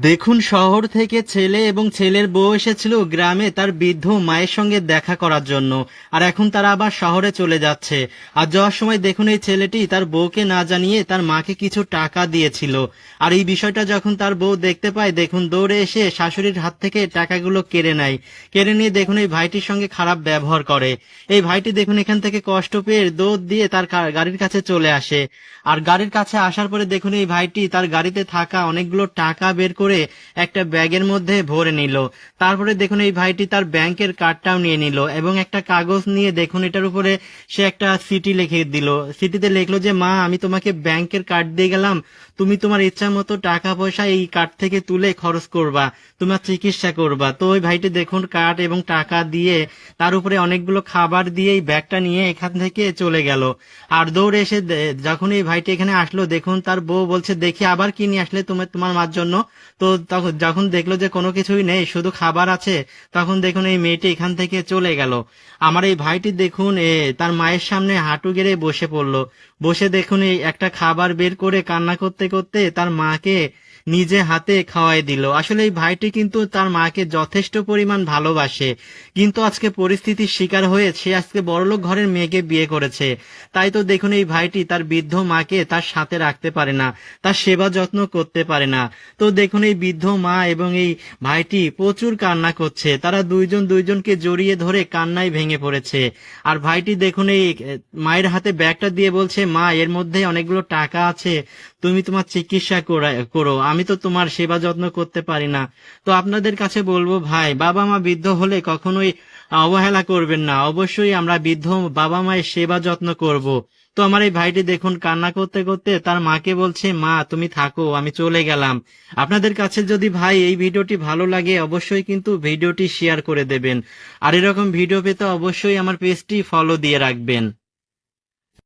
দেখুন, শহর থেকে ছেলে এবং ছেলের বউ এসেছিল গ্রামে তার বৃদ্ধ মায়ের সঙ্গে দেখা করার জন্য। আর এখন তারা আবার শহরে চলে যাচ্ছে। আর যাওয়ার সময় দেখুন, এই ছেলেটি তার বউকে না জানিয়ে তার মাকে কিছু টাকা দিয়েছিল। আর এই বিষয়টা যখন তার বউ দেখতে পায়, দেখুন, দৌড়ে এসে শাশুড়ির হাত থেকে টাকাগুলো কেড়ে নেয়। কেড়ে নিয়ে দেখুন, এই ভাইটির সঙ্গে খারাপ ব্যবহার করে। এই ভাইটি দেখুন, এখান থেকে কষ্ট পেয়ে দৌড় দিয়ে তার গাড়ির কাছে চলে আসে। আর গাড়ির কাছে আসার পরে দেখুন, এই ভাইটি তার গাড়িতে থাকা অনেকগুলো টাকা বের করে একটা ব্যাগের মধ্যে ভরে নিল। তারপরে দেখুন এই ভাইটি তার ব্যাংকের কার্ডটাও নিয়ে নিল এবং একটা কাগজ নিয়ে দেখুন এটার উপরে সে একটা সিটি লিখে দিল। সিটিতে লিখলো যে, মা, আমি তোমাকে ব্যাংকের কার্ড দিয়ে গেলাম। তুমি তোমার ইচ্ছা মতো টাকা পয়সা এই কার্ড থেকে তুলে খরচ করবা, তোমার চিকিৎসা করবা। তো ওই ভাইটি দেখুন কার্ড এবং টাকা দিয়ে তার উপরে অনেকগুলো খাবার দিয়ে এই ব্যাগটা নিয়ে এখান থেকে চলে গেল। আর দৌড়ে এসে যখন এই ভাইটি এখানে আসলো, দেখুন তার বউ বলছে, দেখি আবার কি নিয়ে আসলে তোমার তোমার মার জন্য? তো তখন যখন দেখল যে কোনো কিছুই নেই, শুধু খাবার আছে, তখন দেখুন এই মেয়েটি এখান থেকে চলে গেল। আমার এই ভাইটি দেখুন, এ, তার মায়ের সামনে হাঁটু গেড়ে বসে পড়ল। বসে দেখুন এই একটা খাবার বের করে কান্না করতে করতে তার মাকে নিজে হাতে খাওয়াই দিল। আসলে এই ভাইটি কিন্তু তার মাকে যথেষ্ট পরিমাণ ভালোবাসে। কিন্তু আজকে পরিস্থিতির শিকার হয়ে সে আজকে বড়লোক ঘরের মেয়েকে বিয়ে করেছে। তাই তো দেখুন এই ভাইটি তার বৃদ্ধ মাকে তার সাথে রাখতে পারে না, তার সেবা যত্ন করতে পারে না। তো দেখুন এই বৃদ্ধ মা এবং এই ভাইটি প্রচুর কান্না করছে। তারা দুইজন দুইজনকে জড়িয়ে ধরে কান্নায় ভেঙে পড়েছে। আর ভাইটি দেখুন এই মায়ের হাতে ব্যাগটা দিয়ে বলছে, মা, এর মধ্যে অনেকগুলো টাকা আছে। তুমি তোমার চিকিৎসা করো আমি তো তোমার সেবা যত্ন করতে পারি না। তো আপনাদের কাছে বলব, ভাই বাবা মা বৃদ্ধ হলে কখনোই অবহেলা করবেন না। অবশ্যই আমরা বৃদ্ধ বাবা মায়ের সেবা যত্ন করব। তো আমার এই ভাইটি দেখুন, কান্না করতে করতে তার মাকে বলছে, মা, তুমি থাকো, আমি চলে গেলাম। আপনাদের কাছে যদি ভাই এই ভিডিওটি ভালো লাগে, অবশ্যই কিন্তু ভিডিওটি শেয়ার করে দেবেন। আর এরকম ভিডিও পেতে অবশ্যই আমার পেজটি ফলো দিয়ে রাখবেন।